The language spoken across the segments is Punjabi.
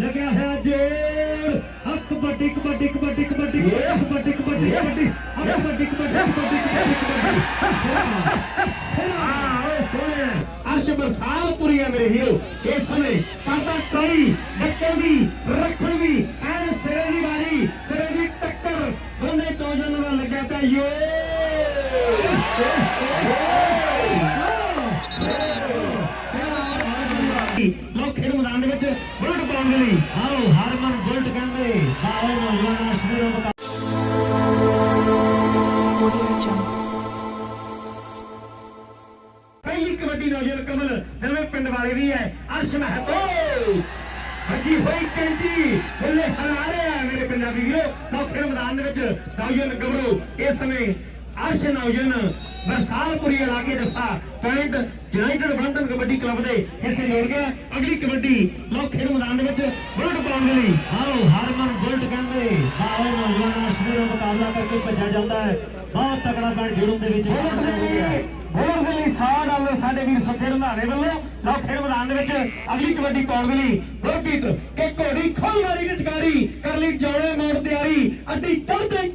ਲੱਗਿਆ ਹੈ ਜੋਰ। ਆ ਕਬੱਡੀ ਕਬੱਡੀ ਕਬੱਡੀ ਕਬੱਡੀ ਕਬੱਡੀ ਕਬੱਡੀ ਕਬੱਡੀ ਆ ਕਬੱਡੀ ਕਬੱਡੀ ਕਬੱਡੀ ਕਬੱਡੀ ਓਏ ਸੋਹਣੇ। ਅਰਸ਼ ਬਰਸਾਲ ਪੁਰੀਆ ਮੇਰੇ ਵੀਰੋ ਇਸ ਸਮੇਂ ਕਰਦਾ ਕਈ ਡੱਕਣ ਦੀ ਰੱਖਣ ਦੀ ਐਨ ਸਿਰੇ ਦੀ ਵਾਰੀ ਸਿਰੇ ਦੀ ਟੱਕਰ। ਦੋਨੇ ਚੌਜਨ ਨਾਲ ਲੱਗਿਆ ਪਿਆ ਯੋ। ਬੁਲਟ ਆਓ ਹਰਮਨ ਬੁਲਟ ਕਹਿੰਦੇ ਸਾਰੇ ਨੌਜਵਾਨ ਅਸ਼ਮੀਰੋਂ ਦਾ ਪਹਿਲੀ ਕਬੱਡੀ ਨੌਜਵਾਨ ਕਮਲ ਨਵੇਂ ਪਿੰਡ ਵਾਲੇ ਦੀ ਹੈ। ਅਰਸ਼ ਮਹਿਤੋ। ਵੱਜੀ ਹੋਈ ਕੈਂਚੀ। ਬੱਲੇ ਹਲਾਰੇ ਆ ਮੇਰੇ ਪੰਜਾਬੀ ਵੀਰੋ। ਲਓ ਮੈਦਾਨ ਦੇ ਵਿੱਚ ਨੌਜਵਾਨ ਗੱਭਰੂ ਇਸ ਸਮੇਂ ਅਰਸ਼ ਨੌਜਵਾਨ ਬਰਸਾਲਪੁਰੀ ਇਲਾਕੇ ਦਫਾ point united Brunton kabaddi club ਦੇ ਹਿੱਸੇ ਜੁੜ ਗਿਆ। ਅਗਲੀ ਕਬੱਡੀ ਲਓ ਖੇਡ ਮੈਦਾਨ ਦੇ ਵਿੱਚ ਬੁਲਟ ਪਾਉਣ ਦੇ ਲਈ ਆਓ ਹਰਮਨ ਬੁਲਟ ਕਹਿੰਦੇ। ਸਾਰੇ ਨੌਜਵਾਨ ਅਸ਼ਮੀਰੋਂ ਮੁਕਾਬਲਾ ਕਰਕੇ ਭੱਜਿਆ ਜਾਂਦਾ ਹੈ। ਬਹੁਤ ਤਕੜਾ ਬਣ ਜੁੜਨ ਦੇ ਵਿੱਚ ਬੋਲਟ ਦੇ ਲਈ ਬੋਲਟ ਦੇ ਲਈ 100 ਡਾਲਰ ਸਾਡੇ ਵੀਰ ਸੁੱਖੇ ਰੰਧਾਵੇ ਵੱਲੋਂ ਲਓ ਖੇਡ ਮੈਦਾਨ ਦੇ ਵਿੱਚ ਅਗਲੀ ਕਬੱਡੀ ਪਾਉਣ ਦੇ ਲਈ? ਗੁਰਪ੍ਰੀਤ ਕਿ ਘੋੜੀ ਖੋਲ ਮਾਰੀ ਨਚਕਾਰੀ ਕਰ ਲਈ ਜੌਲੇ ਮੋੜ ਤਿਆਰੀ ਅੱਡੀ ਮਾਰੀ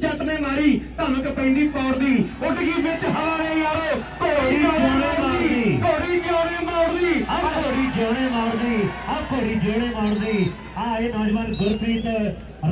ਧਮਕ ਪੈਂਦੀ ਪੌੜ ਦੀ ਉੱਡ ਗਈ ਵਿੱਚ ਹਵਾ ਨੇ ਯਾਰੋ ਘੋੜੀ ਜੌਲੇ ਮਾਰਦੀ? ਘੋੜੀ ਜੌਲੇ ਮਾਰਦੀ? ਆ ਘੋੜੀ ਜੋੜੇ ਮਾਰਦੀ ਆ ਘੋੜੀ ਜੋੜੇ ਮਾਰਦੀ। ਆ ਇਹ ਨੌਜਵਾਨ ਗੁਰਪ੍ਰੀਤ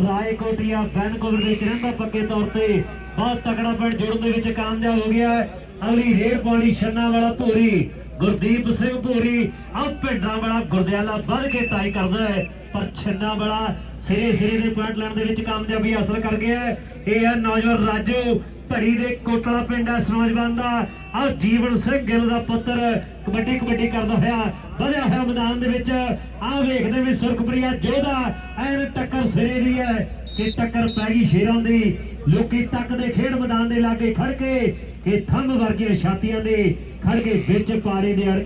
ਰਾਏਕੋਟੀਆ ਵੈਨਕੂਵਰ ਦੇ ਚਰੰਦਾ ਪੱਕੇ ਤੌਰ ਤੇ ਬਹੁਤ ਤਕੜਾ ਬਣ ਜੁੜਨ ਦੇ ਵਿੱਚ ਕਾਮਯਾਬ ਹੋ ਗਿਆ ਹੈ। ਅਗਲੀ ਰੇਡ ਪਾਉਣੀ ਛੰਨਾ ਵਾਲਾ ਭੂਰੀ ਗੁਰਦੀਪ ਸਿੰਘ ਭੂਰੀ ਆ ਪਿੰਡਾਂ ਵਾਲਾ ਗੁਰਦਿਆਲਾ ਵੱਧ ਕੇ ਟਾਈ ਕਰਦਾ ਹੈ, ਪਰ ਛੰਨਾ ਵਾਲਾ ਸਿਰੇ ਸਿਰੇ ਦੇ ਪੁਆਇੰਟ ਲੈਣ ਦੇ ਵਿੱਚ ਕਾਮਯਾਬੀ ਹਾਸਲ ਕਰ ਗਿਆ ਹੈ। ਇਹ ਹੈ ਨੌਜਵਾਨ ਰਾਜੂ ਭੜੀ ਦੇ ਕੋਟਲਾ ਪਿੰਡ ਹੈ ਇਸ ਦਾ। ਆ ਜੀਵਨ ਸਿੰਘ ਗਿੱਲ ਦਾ ਪੁੱਤਰ ਕਬੱਡੀ ਕਬੱਡੀ ਕਰਦਾ ਹੋਇਆ, ਵਧਿਆ ਹੋਇਆ ਮੈਦਾਨ ਦੇ ਵਿੱਚ। ਆ ਵੇਖਦੇ ਵੀ ਸੁਰਖਪ੍ਰਿਆ ਜੋਧਾ ਐਨ ਟੱਕਰ ਸਿਰੇ ਦੀ ਹੈ ਕਿ ਟੱਕਰ ਪੈ ਗਈ ਸ਼ੇਰਾਂ ਦੀ। ਲੋਕੀ ਤੱਕਦੇ ਖੇਡ ਮੈਦਾਨ ਦੇ ਲਾਗੇ ਖੜ ਕੇ ਇਹ ਥੰਮ ਵਰਗੀਆਂ ਛਾਤੀਆਂ ਦੇ ਖੜ ਵਿੱਚ ਪਾੜੇ ਦੇ ਅੜ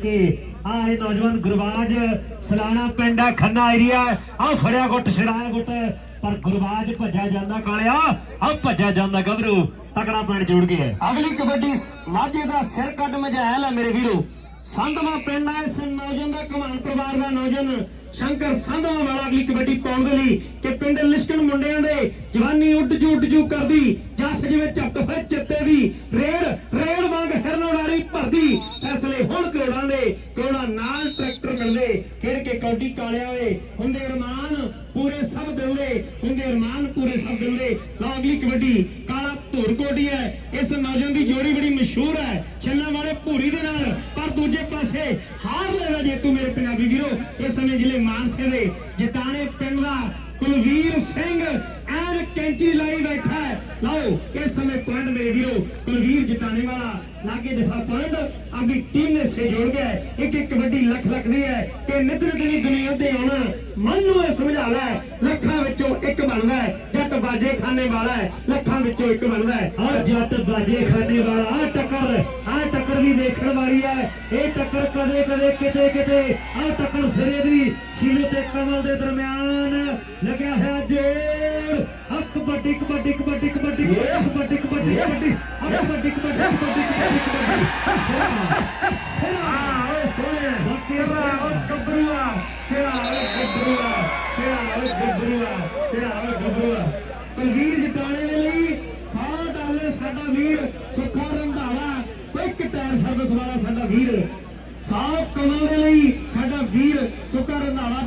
ਆ ਇਹ ਨੌਜਵਾਨ ਗੁਰਬਾਜ, ਸਲਾਣਾ ਪਿੰਡ ਹੈ, ਖੰਨਾ ਏਰੀਆ ਆ ਫੜਿਆ ਗੁੱਟ ਛੜਾਇਆ ਗੁੱਟ। ਪਰ ਗੁਰਬਾਜ ਭੱਜਿਆ ਜਾਂਦਾ ਕਾਲਿਆ ਆ ਭੱਜਿਆ ਜਾਂਦਾ ਗੱਭਰੂ। ਤਕੜਾ ਪਿੰਡ ਜੁੜ ਗਿਆ। ਅਗਲੀ ਕਬੱਡੀ ਮਾਝੇ ਦਾ ਸਿਰ ਕੱਢ ਮਝੈਲ ਹੈ ਮੇਰੇ ਵੀਰੋ। ਸੰਧਵਾ ਪਿੰਡ ਹੈ ਇਸ ਨੌਜਵਾਨ ਦਾ ਕਮਾਨ ਪਰਿਵਾਰ ਦਾ ਨੌਜਵਾਨ ਸ਼ੰਕਰ ਸੰਧਵਾ ਵਾਲਾ ਅਗਲੀ ਕਬੱਡੀ ਪਾਉਣ ਦੇ ਲਈ ਕਿ ਪਿੰਡ ਲਿਸ਼ਕਣ ਮੁੰਡਿਆਂ ਦੇ ਜਵਾਨੀ ਉੱਡ ਜੂ ਉੱਡ ਜੂ ਕਰਦੀ ਜੱਫ ਜਿਵੇਂ ਝਪਟ ਹੋਏ ਚਿੱਤੇ ਦੀ ਰੇਡ ਰੇਡ ਵਾਂਗ ਹਿਰਨੋੜਾਰੀ ਭਰਦੀ। ਫੈਸਲੇ ਹੁਣ ਕਰੋੜਾਂ ਦੇ, ਕਰੋੜਾਂ ਨਾਲ ਟਰੈਕਟਰ ਮਿਲਦੇ। ਖੇਡ ਕੇ ਕੌਡੀ ਕਾਲਿਆ ਓਏ ਹੁੰਦੇ ਅਰਮਾਨ ਪੂਰੇ ਸਭ ਦਿੰਦੇ ਹੁੰਦੇ ਅਰਮਾਨ ਪੂਰੇ ਸਭ ਦਿੰਦੇ ਲਓ ਅਗਲੀ ਕਬੱਡੀ, ਕਾਲਾ ਧੂਰ ਕੋਡੀ ਹੈ, ਇਸ ਨੌਜਵਾਨ ਦੀ ਜੋੜੀ ਬੜੀ ਮਸ਼ਹੂਰ ਹੈ। ਭੂਰੀ ਦੇ ਨਾਲ, ਪਰ ਦੂਜੇ ਪਾਸੇ ਹਾਰ ਲੈਣਾ ਜੇ ਤੂੰ ਮੇਰੇ ਪੰਜਾਬੀ ਵੀਰੋ, ਇਸ ਸਮੇਂ ਜ਼ਿਲ੍ਹੇ ਮਾਨਸੇ ਦੇ ਜਟਾਣੇ ਪਿੰਡ ਦਾ ਕੁਲਵੀਰ ਸਿੰਘ ਐਨ ਕੈਂਚੀ ਲਾਈ ਬੈਠਾ ਹੈ। ਲਓ, ਇਸ ਸਮੇਂ ਪੁਆਇੰਟ ਮੇਰੇ ਵੀਰੋ, ਕੁਲਵੀਰ ਜਟਾਣੇ ਵਾਲਾ, ਲਾਗੇ ਦਫਾ ਪੁਆਇੰਟ, ਆਪਣੀ ਟੀਮ ਨੇ ਸੇ ਜੋੜ ਗਿਆ ਇੱਕ ਇੱਕ ਕਬੱਡੀ ਲੱਖ ਲੱਖ ਦੀ ਹੈ ਕਿ ਨਿੱਤਰ ਦੀ ਦੁਨੀਆ ਤੇ ਆਉਣਾ, ਮਨ ਨੂੰ ਇਹ ਸਮਝਾ ਲੈ, ਲੱਖਾਂ ਵਿੱਚੋਂ ਇੱਕ ਬਣਦਾ ਹੈ। ਜੱਟ ਬਾਜੇ ਖਾਨੇ ਵਾਲਾ ਹੈ ਲੱਖਾਂ ਵਿੱਚੋਂ ਇੱਕ ਬਣਦਾ ਹੈ ਆ ਜੱਟ ਬਾਜੇ ਖਾਨੇ ਵਾਲਾ ਆ ਟੱਕਰ ਆ ਟੱਕਰ ਵੀ ਦੇਖਣ ਵਾਲੀ ਹੈ ਇਹ ਟੱਕਰ ਕਦੇ ਕਦੇ ਕਿਤੇ ਕਿਤੇ ਆ ਟੱਕਰ ਸਿਰੇ ਦੀ ਸ਼ੀਲੇ ਤੇ ਕਮਲ ਦੇ ਦਰਮਿਆਨ ਲੱਗਿਆ ਹੈ ਜੋਰ ਆ ਕਬੱਡੀ ਕਬੱਡੀ ਕਬੱਡੀ ਕਬੱਡੀ ਕਬੱਡੀ ਕਬੱਡੀ ਕਬੱਡੀ ਆ ਕਬੱਡੀ ਕਬੱਡੀ ਕਬੱਡੀ ਕਬੱਡੀ ਸਿਰਾ ਸਿਰਾ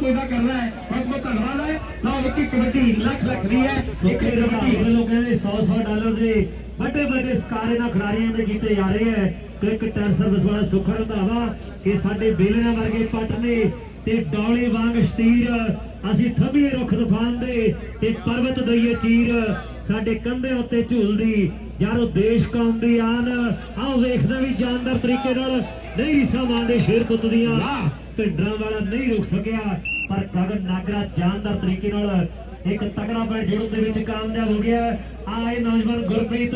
ਇਹਦਾ ਕਰਦਾ ਹੈ। ਬਹੁਤ ਬਹੁਤ ਧੰਨਵਾਦ ਹੈ। ਲਓ ਵਿੱਕੀ ਕਬੱਡੀ ਲੱਖ ਲੱਖ ਦੀ ਹੈ। ਰਵਾਨੀ ਕਬੱਡੀ। ਵੱਲੋਂ ਕਹਿੰਦੇ 100 100 ਡਾਲਰ ਦੇ ਵੱਡੇ ਵੱਡੇ ਸਕਾਰੇ ਨਾਲ ਖਿਡਾਰੀਆਂ ਦੇ ਕੀਤੇ ਜਾ ਰਹੇ ਹੈ। ਕ੍ਰਿਕ ਟਰ ਸਰਵਿਸ ਵਾਲਾ ਸੁੱਖ ਰੰਧਾਵਾ ਕਿ ਸਾਡੇ ਬੇਲਣਾ ਵਰਗੇ ਪੱਟ ਨੇ ਤੇ ਡੌਲੇ ਵਾਂਗ ਸ਼ਤੀਰ ਅਸੀਂ ਥੰਮੀਏ ਰੁੱਖ ਤੂਫਾਨ ਦੇ ਤੇ ਪਰਬਤ ਦਈਏ ਚੀਰ। ਸਾਡੇ ਕੰਧੇ ਉੱਤੇ ਝੂਲਦੀ ਯਾਰੋ ਦੇਸ਼ ਕੌਮ ਦੀ ਆਨ। ਆਹ ਵੇਖਦਾ ਵੀ ਜਾਨਦਾਰ ਤਰੀਕੇ ਨਾਲ ਨਹੀਂ ਰੀਸਾਂ ਮਾਰਦੇ ਸ਼ੇਰ ਪੁੱਤ ਦੀਆਂ। ਭਿੰਡਰਾਂ ਵਾਲਾ ਨਹੀਂ ਰੁਕ ਸਕਿਆ। ਪਰ ਗਗਨ ਨਾਗਰਾ ਜਾਨਦਾਰ ਤਰੀਕੇ ਨਾਲ ਇੱਕ ਤਕੜਾ ਬੈਟ ਜੁੜਨ ਦੇ ਵਿੱਚ ਕਾਮਯਾਬ ਹੋ ਗਿਆ ਆਏ ਨੌਜਵਾਨ ਗੁਰਪ੍ਰੀਤ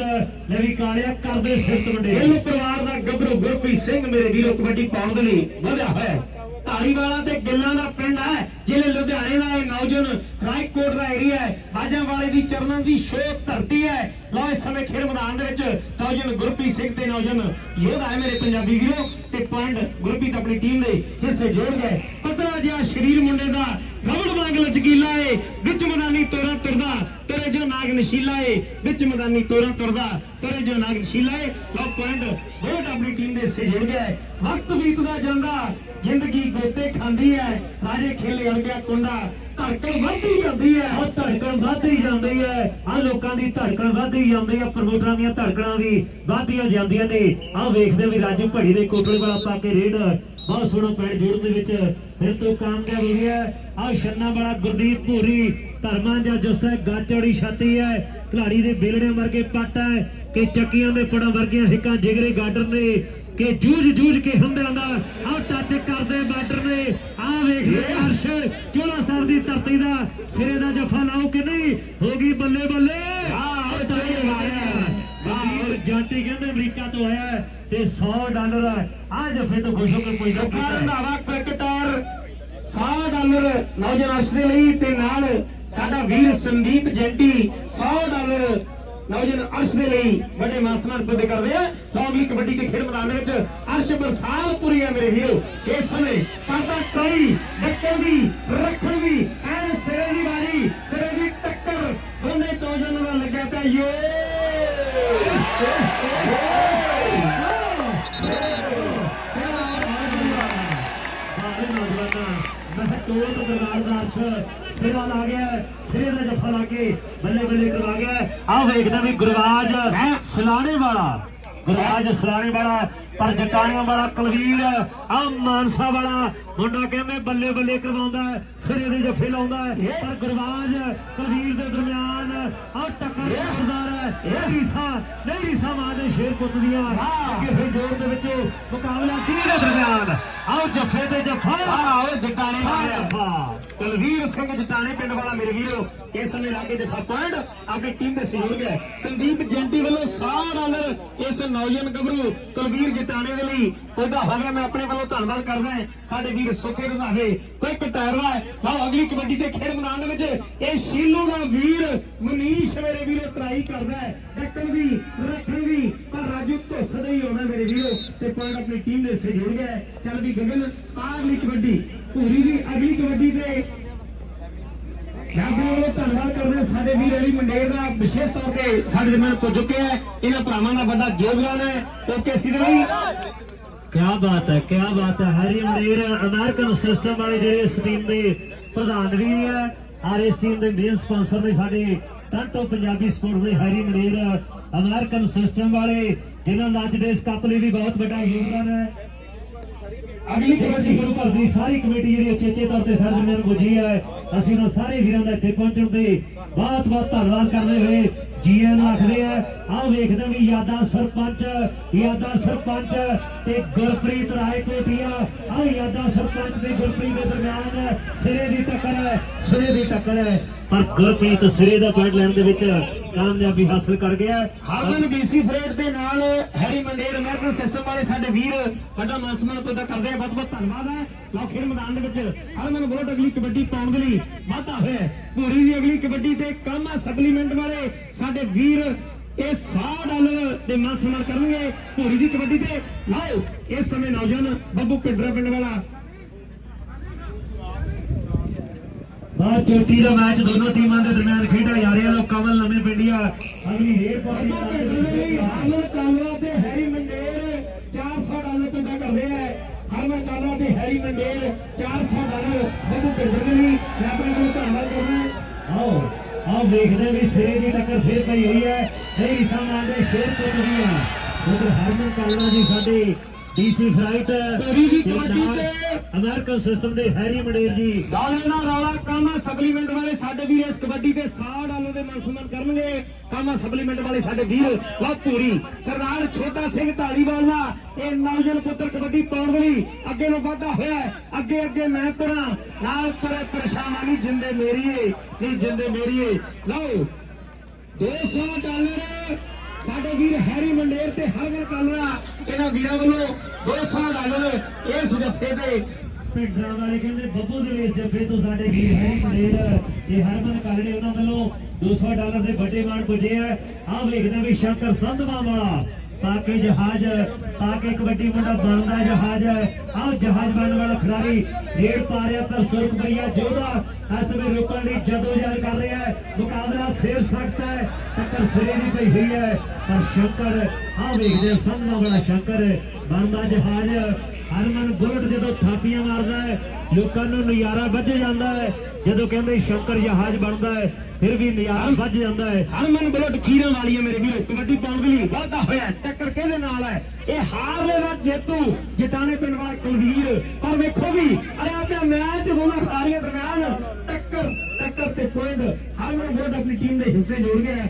ਲਵੀ ਕਾਲਿਆ ਕਰਦੇ ਸਿਰ ਤੋਂ ਗਿੱਲ ਪਰਿਵਾਰ ਦਾ ਗੱਭਰੂ ਗੁਰਪ੍ਰੀਤ ਸਿੰਘ ਮੇਰੇ ਵੀਰੋ ਕਬੱਡੀ ਪਾਉਣ ਦੇ ਲਈ ਵਧਿਆ ਹੋਇਆ ਹੈ। ਧਾਰੀਵਾਲਾ ਤੇ ਗਿੱਲਾਂ ਦਾ ਪਿੰਡ ਹੈ, ਜ਼ਿਲ੍ਹੇ ਲੁਧਿਆਣੇ ਦਾ ਇਹ ਨੌਜਵਾਨ ਰਾਏਕੋਟ ਦਾ ਏਰੀਆ ਹੈ। ਬਾਜਾਂ ਵਾਲੇ ਦੀ ਚਰਨਾਂ ਦੀ ਸ਼ੋਅ ਧਰਤੀ ਹੈ। ਲਓ ਇਸ ਸਮੇਂ ਖੇਡ ਮੈਦਾਨ ਦੇ ਵਿੱਚ ਨੌਜਵਾਨ ਗੁਰਪ੍ਰੀਤ ਸਿੰਘ ਤੇ ਨੌਜਵਾਨ ਯੋਧਾ ਹੈ ਮੇਰੇ ਪੰਜਾਬੀ ਵੀਰੋ ਤੇ ਪੁਆਇੰਟ ਗੁਰਪ੍ਰੀਤ ਆਪਣੀ ਟੀਮ ਦੇ ਹਿੱਸੇ ਜੋੜ ਗਏ। ਪਤਲਾ ਜਿਹਾ ਸ਼ਰੀਰ ਮੁੰਡੇ ਦਾ ਰਬੜ ਨਾਗ ਲਚਕੀਲਾ ਏ। ਵਿੱਚ ਮੈਦਾਨੀ ਤੋਰਾ ਤੁਰਦਾ ਤੇਰੇ ਜੋ ਨਾਗ ਨਸ਼ੀਲਾ ਏ, ਵਿੱਚ ਮੈਦਾਨੀ ਤੋਰਾ ਤੁਰਦਾ, ਤੇਰੇ ਜੋ ਨਾਗ ਨਸ਼ੀਲਾ ਏ ਲਓ ਪੁਆਇੰਟ ਬਹੁਤ ਆਪਣੀ ਟੀਮ ਦੇ ਹਿੱਸੇ ਜੁੜ ਗਿਆ ਵਕਤ ਬੀਤਦਾ ਜਾਂਦਾ, ਜ਼ਿੰਦਗੀ ਗੋਤੇ ਖਾਂਦੀ ਹੈ ਰਾਜੇ ਖੇਲੇ ਅੜ ਗਿਆ ਕੁੰਡਾ, ਧੜਕਣ ਵੱਧਦੀ ਜਾਂਦੀ ਹੈ ਆ ਧੜਕਣ ਵੱਧਦੀ ਜਾਂਦੀ ਹੈ ਆ ਲੋਕਾਂ ਦੀ ਧੜਕਣ ਵੱਧਦੀ ਜਾਂਦੀ ਹੈ ਪ੍ਰਮੋਟਰਾਂ ਦੀਆਂ ਧੜਕਣਾਂ ਵੀ ਵੱਧਦੀਆਂ ਜਾਂਦੀਆਂ ਨੇ। ਆ ਵੇਖਦੇ ਵੀ ਰਾਜੂ ਭੜੀ ਦੇ ਕੋਟਲੇ ਵਾਲਾ ਪਾ ਕੇ ਰੇਡ, ਬਹੁਤ ਸੋਹਣਾ ਪੈਣ ਜੋੜਨ ਦੇ ਵਿੱਚ ਫਿਰ ਤੋਂ ਕਾਮਯਾਬ ਹੋ ਗਿਆ। ਆ ਛੰਨਾ ਵਾਲਾ ਗੁਰਦੀਪ ਭੂਰੀ ਧਰਮਾਂ ਜਾਂ ਜੱਸਾ ਗਾਚੜੀ ਛਾਤੀ ਹੈ ਖਿਲਾੜੀ ਦੇ ਬੇਲੜੇ ਵਰਗੇ ਪੱਟ ਹੈ ਕਿ ਚੱਕੀਆਂ ਦੇ ਪੜਾਂ ਵਰਗੀਆਂ ਹਿੱਕਾਂ ਜਿਗਰੇ ਗਾਡਰ ਨੇ ਕਿ ਜੂਝ ਜੂਝ ਕੇ ਹੁੰਦਿਆਂ ਦਾ ਆ ਟੱਚ ਕਰਦੇ ਬਾਰਡਰ ਨੇ। ਆ ਵੇਖਦੇ ਅਰਸ਼ ਚੋਲਾ ਸਾਹਿਬ ਦੀ ਧਰਤੀ ਦਾ ਸਿਰੇ ਦਾ ਜਫਾ ਲਾਓ ਕਿ ਨਹੀਂ? ਹੋ ਗਈ ਬੱਲੇ ਬੱਲੇ। ਸੰਦੀਪ ਜਾਂਟੀ ਕਹਿੰਦੇ ਅਮਰੀਕਾ ਤੋਂ ਆਇਆ ਹੈ ਤੇ 100 ਡਾਲਰ ਆ ਜਫੇ ਤੋਂ ਖੁਸ਼ ਹੋ ਕੇ ਕੋਈ ਨਾ ਸਰਕਾਰ ਰੰਧਾਵਾ ਕ੍ਰਿਕਟਰ 100 ਡਾਲਰ ਨੌਜਵਾਨ ਅਰਸ਼ ਦੇ ਲਈ ਤੇ ਨਾਲ ਸਾਡਾ ਵੀਰ ਸੰਦੀਪ ਜੈਂਟੀ 100 ਡਾਲਰ ਨੌਜਵਾਨ ਅਰਸ਼ ਦੇ ਲਈ ਵੱਡੇ ਮਾਨ ਸਨਮਾਨ ਕਰਦੇ ਆ ਲੌਂਗਲੀ ਕਬੱਡੀ ਦੇ ਖੇਡ ਮੈਦਾਨ ਦੇ ਵਿੱਚ ਅਰਸ਼ ਬਰਸਾਤ ਪੂਰੀ ਮੇਰੇ ਵੀਰੋ। ਇਸ ਸਮੇਂ ਕਰਦਾ ਕਈ ਡੱਕਣ ਦੀ, ਰੱਖਣ ਦੀ, ਐਨ ਸਿਰੇ ਦੀ ਵਾਰੀ, ਸਿਰੇ ਦੀ ਟੱਕਰ। ਦੋਨੇ ਨੌਜਵਾਨਾਂ ਦਾ ਲੱਗਿਆ ਪਿਆ ਯੇ। ਨੌਜਵਾਨਾਂ ਮੈਂ ਦਰਬਾਰ ਦਾ ਅਰਸ਼। ਸਿਰਾ ਲਾ ਗਿਆ ਸਿਰੇ ਦਾ ਜਫਾ ਲਾ ਕੇ ਬੱਲੇ ਬੱਲੇ ਕਰਵਾ ਗਿਆ ਆ ਵੇਖਦਾ ਵੀ ਗੁਰਵਾਜ ਸਲਾਣੇ ਵਾਲਾ ਗੁਰਵਾਜ ਸਲਾਣੇ ਵਾਲਾ ਪਰ ਜਟਾਣੀਆਂ ਵਾਲਾ ਕੁਲਵੀਰ ਆ ਮਾਨਸਾ ਵਾਲਾ ਮੁੰਡਾ ਕਹਿੰਦੇ ਬੱਲੇ ਬੱਲੇ ਕਰਵਾਉਂਦਾ ਸਿਰੇ ਦੇ ਜਫੇ ਲਾਉਂਦਾ। ਪਰ ਗੁਰਵਾਜ ਕੁਲਵੀਰ ਦੇ ਦਰਮਿਆਨ ਆ ਟੱਕਰ ਜ਼ੋਰਦਾਰ ਹੈ ਇਹ? ਰੀਸਾ ਨਹੀਂ ਰੀਸਾ ਮਾਂ ਦੇ ਸ਼ੇਰ ਪੁੱਤ ਦੀਆਂ। ਅੱਗੇ ਜੋਰ ਦੇ ਵਿੱਚ ਮੁਕਾਬਲਾ ਕਿਹਦੇ ਦੇ ਦਰਮਿਆਨ? ਆਓ ਜਫੇ ਤੇ ਜਫਾ। ਆਓ ਜਟਾਣੇ ਕੁਲਵੀਰ ਸਿੰਘ ਜਟਾਣੇ ਪਿੰਡ ਵਾਲਾ ਮੇਰੇ ਵੀਰੋ, ਇਸ ਸਮੇਂ ਲਾ ਕੇ ਜਫਾ ਪੁਆਇੰਟ, ਆਪਣੀ ਟੀਮ ਦੇ ਸਹਿਯੋਗ ਹੈ। ਸੰਦੀਪ ਜੈਂਟੀ ਵੱਲੋਂ 100 ਡਾਲਰ ਇਸ ਨੌਜਵਾਨ ਗੱਭਰੂ ਕੁਲਵੀਰ ਜਟਾਣੇ ਦੇ ਲਈ। ਉਹਦਾ ਹੋਵੇ ਮੈਂ ਆਪਣੇ ਵੱਲੋਂ ਧੰਨਵਾਦ ਕਰਦਾ ਸਾਡੇ ਵੀਰ ਸੁੱਖੇ ਰੰਧਾਵੇ, ਕੋਈ ਕਟਾਰਵਾ ਲਓ, ਅਗਲੀ ਕਬੱਡੀ ਦੇ ਖੇਡ ਮੈਦਾਨ ਦੇ ਵਿੱਚ ਇਹ ਸ਼ੀਲੂ ਦਾ ਵੀਰ ਮਨੀਸ਼ ਮੇਰੇ ਵੀਰੋ ਟਰਾਈ ਕਰਦਾ ਹੈ। ਡੱਕਣ ਦੀ ਰੱਖਣ ਦੀ ਪਰ ਰਾਜੂ ਧੁੱਸਦਾ ਹੀ ਹੋਣਾ ਮੇਰੇ ਵੀਰੋ, ਤੇ ਪੁਆਇੰਟ ਆਪਣੀ ਟੀਮ ਦੇ ਸਹਿਯੋਗ ਹੈ ਚੱਲ ਵੀ ਗਗਨ, ਆਹ ਕਬੱਡੀ ਪੂਰੀ ਦੀ ਅਗਲੀ ਕਬੱਡੀ ਤੇ ਮੈਂ ਆਪਣੇ ਧੰਨਵਾਦ ਕਰਦੇ ਸਾਡੇ ਵੀਰ ਅਲੀ ਮੰਡੇਰ ਦਾ, ਵਿਸ਼ੇਸ਼ ਤੌਰ ਤੇ ਸਾਡੇ ਦਰਮਿਆਨ ਪੁੱਜ ਚੁੱਕੇ ਹੈ। ਇਹਨਾਂ ਭਰਾਵਾਂ ਦਾ ਵੱਡਾ ਯੋਗਦਾਨ ਹੈ। ਓਕੇ ਸੀ ਦੇ ਕਿਆ ਬਾਤ ਹੈ, ਕਿਆ ਬਾਤ ਹੈ। ਹੈਰੀ ਮੰਡੇਰ ਅਮਰੀਕਨ ਸਿਸਟਮ ਵਾਲੇ ਜਿਹੜੇ ਇਸ ਟੀਮ ਦੇ ਪ੍ਰਧਾਨ ਵੀ ਹੈ, ਔਰ ਇਸ ਟੀਮ ਦੇ ਮੇਨ ਸਪਾਂਸਰ ਨੇ ਸਾਡੇ ਟਾਟੋ ਪੰਜਾਬੀ ਸਪੋਰਟਸ ਦੇ ਹੈਰੀ ਮੰਡੇਰ ਅਮਰੀਕਨ ਸਿਸਟਮ ਵਾਲੇ, ਜਿਨ੍ਹਾਂ ਦਾ ਅੱਜ ਦੇ ਇਸ ਕੱਪ ਲਈ ਵੀ ਬਹੁਤ ਵੱਡਾ ਯੋਗਦਾਨ ਹੈ। ਅਗਲੀ ਅਸੀਂ ਗੁਰੂ ਘਰ ਦੀ ਸਾਰੀ ਕਮੇਟੀ ਜਿਹੜੀ ਉਚੇਚੇ ਤੌਰ ਤੇ ਸਾਡੇ ਪੁੱਜੀ ਹੈ, ਅਸੀਂ ਉਹਨਾਂ ਸਾਰੇ ਵੀਰਾਂ ਦਾ ਇੱਥੇ ਪਹੁੰਚਣ ਤੇ ਬਹੁਤ ਬਹੁਤ ਧੰਨਵਾਦ ਕਰਦੇ ਹੋਏ ਜੀਐਨ ਆਖਦੇ ਆ, ਆਹ ਵੇਖਦੇ ਵੀ ਯਾਦਾ ਸਰਪੰਚ ਯਾਦਾ ਸਰਪੰਚ ਤੇ ਗੁਰਪ੍ਰੀਤ ਰਾਏ ਕੋਟੀਆ, ਆਹ ਯਾਦਾ ਸਰਪੰਚ ਤੇ ਗੁਰਪ੍ਰੀਤ ਦੇ ਦਰਮਿਆਨ ਸਿਰੇ ਦੀ ਟੱਕਰ ਹੈ, ਸਿਰੇ ਦੀ ਟੱਕਰ ਹੈ। ਪਰ ਗੁਰਪ੍ਰੀਤ ਸਿਰੇ ਦਾ ਪੁਆਇੰਟ ਲੈਣ ਦੇ ਵਿੱਚ ਕਾਮਯਾਬੀ ਹਾਸਲ ਕਰ ਗਿਆ ਹਰਮਨ ਬੀਸੀ ਫਰੇਡ ਦੇ ਨਾਲ ਹੈਰੀ ਮੰਡੇਰ ਅਮਰੀਕਨ ਸਿਸਟਮ ਵਾਲੇ ਸਾਡੇ ਵੀਰ ਵੱਡਾ ਮਾਨਸਮਨ ਪਤਾ ਕਰਦੇ ਆ, ਬਹੁਤ ਬਹੁਤ ਧੰਨਵਾਦ ਹੈ। ਲਓ ਖੇਡ ਮੈਦਾਨ ਦੇ ਵਿੱਚ ਹਰਮਨ ਬੁਲਟ ਅਗਲੀ ਕਬੱਡੀ ਪਾਉਣ ਦੇ ਲਈ ਵਾਧਾ ਹੋਇਆ ਹੈ। ਪੂਰੀ ਦੀ ਅਗਲੀ ਕਬੱਡੀ ਤੇ ਕਾਮਾ ਸਪਲੀਮੈਂਟ ਵਾਲੇ ਸਾਡੇ ਵੀਰ ਇਹ 100 ਡਾਲਰ ਦੇ ਮਾਨ ਸਨਮਾਨ ਕਰਨਗੇ ਪੂਰੀ ਦੀ ਕਬੱਡੀ ਤੇ। ਲਓ, ਇਸ ਸਮੇਂ ਨੌਜਵਾਨ ਬੱਬੂ ਪਿੰਡਰਾ ਪਿੰਡ ਵਾਲਾ ਬਹੁਤ ਚੋਟੀ ਦਾ ਮੈਚ ਦੋਨੋਂ ਟੀਮਾਂ ਦੇ ਦਰਮਿਆਨ ਖੇਡਿਆ ਜਾ ਰਿਹਾ ਲੋ ਕਮਲ ਨਵੇਂ ਪਿੰਡੀਆ ਅਗਲੀ ਰੇਡ ਬੱਬੂ ਪਿੰਡਰਾ ਦੇ ਲਈ ਹਰਮਨ ਕਾਲਵਾ ਤੇ ਹੈਰੀ ਮੰਡੇਰ 400 ਡਾਲਰ ਪੈਦਾ ਕਰ ਰਿਹਾ ਹੈ ਹਰਮਨ ਕਾਲਵਾ ਤੇ ਹੈਰੀ ਮੰਡੇਰ 400 ਡਾਲਰ ਬੱਬੂ ਪਿੰਡਰਾ ਦੇ ਲਈ। ਮੈਂ ਆਪਣੇ ਵੱਲੋਂ ਧੰਨਵਾਦ ਕਰਦਾ ਹਾਂ। ਆਓ ਆਓ ਵੇਖਦੇ ਵੀ ਸਿਰੇ ਦੀ ਟੱਕਰ ਫੇਰ ਪਈ ਹੋਈ ਹੈ। ਨਹੀਂ ਰਿਸਾ ਮਾਂਦੇ ਸ਼ੇਰ ਤੋਂ ਵੀ ਆ। ਉਧਰ ਹਰਮਨ ਕਾਲਣਾ ਜੀ ਸਾਡੇ ਡੀਸੀ ਫਲਾਈਟ ਧੂਰੀ ਦੀ ਕਬੱਡੀ ਤੇ। ਅਮਰੀਕਨ ਸਿਸਟਮ ਦੇ ਹੈਰੀ ਮੰਡੇਰ ਜੀ। ਦਾਲੇ ਦਾ ਰੌਲਾ ਕਾਮਾ ਸਪਲੀਮੈਂਟ ਵਾਲੇ ਸਾਡੇ ਵੀਰ ਇਸ ਕਬੱਡੀ ਤੇ 100 ਡਾਲਰ ਦੇ ਮਾਨਸੂਮਨ ਕਰਨਗੇ। ਕਾਮਾ ਸਪਲੀਮੈਂਟ ਵਾਲੇ ਸਾਡੇ ਵੀਰ। ਲਾ ਪੂਰੀ। ਸਰਦਾਰ ਛੋਟਾ ਸਿੰਘ ਢਾਲੀਵਾਲ ਦਾ ਇਹ ਨੌਜਵਾਨ ਪੁੱਤਰ ਕਬੱਡੀ ਪਾਉਣ ਲਈ ਅੱਗੇ ਨੂੰ ਵਾਧਾ ਹੋਇਆ। ਅੱਗੇ ਅੱਗੇ ਮੈਂ ਤੁਰਾਂ। ਨਾਲ ਪਰੇ ਪਰੇਸ਼ਾਨਾ ਨਹੀਂ ਜਿੰਦੇ ਮੇਰੀਏ ਨਹੀਂ ਜਿੰਦੇ ਮੇਰੀਏ। ਲਓ 200 ਡਾਲਰ ਸਾਡੇ ਵੀਰ ਹੈਰੀ ਮੰਡੇਰ ਤੇ ਹਰਮਨ ਕਾਲਰਾ, ਇਹਨਾਂ ਵੀਰਾਂ ਵੱਲੋਂ 200 ਡਾਲਰ ਇਸ ਜੱਫੇ ਦੇ ਪਿੰਡਰਾਂ ਵਾਲੇ ਕਹਿੰਦੇ ਬੱਬੂ ਦੇ ਇਸ ਜੱਫੇ ਤੋਂ ਸਾਡੇ ਵੀਰ ਹੈਰੀ ਮੰਡੇਰ ਇਹ ਹਰਮਨ ਕਾਲੜੇ ਉਹਨਾਂ ਵੱਲੋਂ 200 ਡਾਲਰ ਦੇ ਵੱਡੇ ਮਾਣ ਪੁੱਜੇ ਆ। ਆਹ ਵੇਖਦਾ ਵੀ ਸ਼ੰਕਰ ਸੰਧਵਾ ਵਾਲਾ ਪਾ ਕੇ ਜਹਾਜ਼ ਪਾ ਕੇ ਕਬੱਡੀ ਮੁੰਡਾ ਬਣਦਾ ਜਹਾਜ਼। ਆਹ ਜਹਾਜ਼ ਬਣਨ ਵਾਲਾ ਖਿਡਾਰੀ ਰੇਡ ਪਾ ਰਿਹਾ ਪਰ ਸੁਰਖਪਰੀਆ ਜੋਧਾ ਇਸ ਵੇ ਰੋਕਣ ਲਈ ਜਦੋਜਹਿਦ ਕਰ ਰਿਹਾ ਹੈ। ਮੁਕਾਬਲਾ ਫੇਰ ਸਕਦਾ ਹੈ, ਟੱਕਰ ਸਿਰੇ ਦੀ ਪਈ ਹੋਈ ਹੈ। ਪਰ ਸ਼ੰਕਰ ਆ ਵੇਖਦੇ ਸਾਹਮਣਾ ਬੜਾ ਸ਼ੰਕਰ ਬਣਦਾ ਜਹਾਜ਼। ਹਰਮਨ ਬੁਲਟ ਜਦੋਂ ਥਾਪੀਆਂ ਮਾਰਦਾ ਹੈ, ਲੋਕਾਂ ਨੂੰ ਨਜ਼ਾਰਾ ਵੱਜ ਜਾਂਦਾ ਹੈ। ਜਦੋਂ ਕਹਿੰਦੇ ਸ਼ੰਕਰ ਜਹਾਜ਼ ਬਣਦਾ ਹੈ ਫਿਰ ਵੀ ਨਜ਼ਾਰਾ ਵੱਜ ਜਾਂਦਾ ਹੈ। ਹਰਮਨ ਬੁਲਟ ਖੀਰਾਂ ਵਾਲੀ ਹੈ ਮੇਰੇ ਵੀਰੋ, ਕਬੱਡੀ ਪਾਉਣ ਦੇ ਲਈ ਵਾਧਾ ਹੋਇਆ ਟੱਕਰ ਕਿਹਦੇ ਨਾਲ ਹੈ? ਇਹ ਹਾਰ ਦੇ ਨਾਲ ਜੇਤੂ ਜਟਾਣੇ ਪਿੰਡ ਵਾਲਾ ਕੁਲਵੀਰ। ਪਰ ਵੇਖੋ ਵੀ, ਅਰੇ ਪਿਆ ਮੈਚ ਦੋਨਾਂ ਖਿਡਾਰੀਆਂ ਦਰਮਿਆਨ ਟੱਕਰ ਟੱਕਰ ਤੇ ਪੁਆਇੰਟ। ਹਰਮਨ ਬੁਲਟ ਆਪਣੀ ਟੀਮ ਦੇ ਹਿੱਸੇ ਜੋੜ ਗਿਆ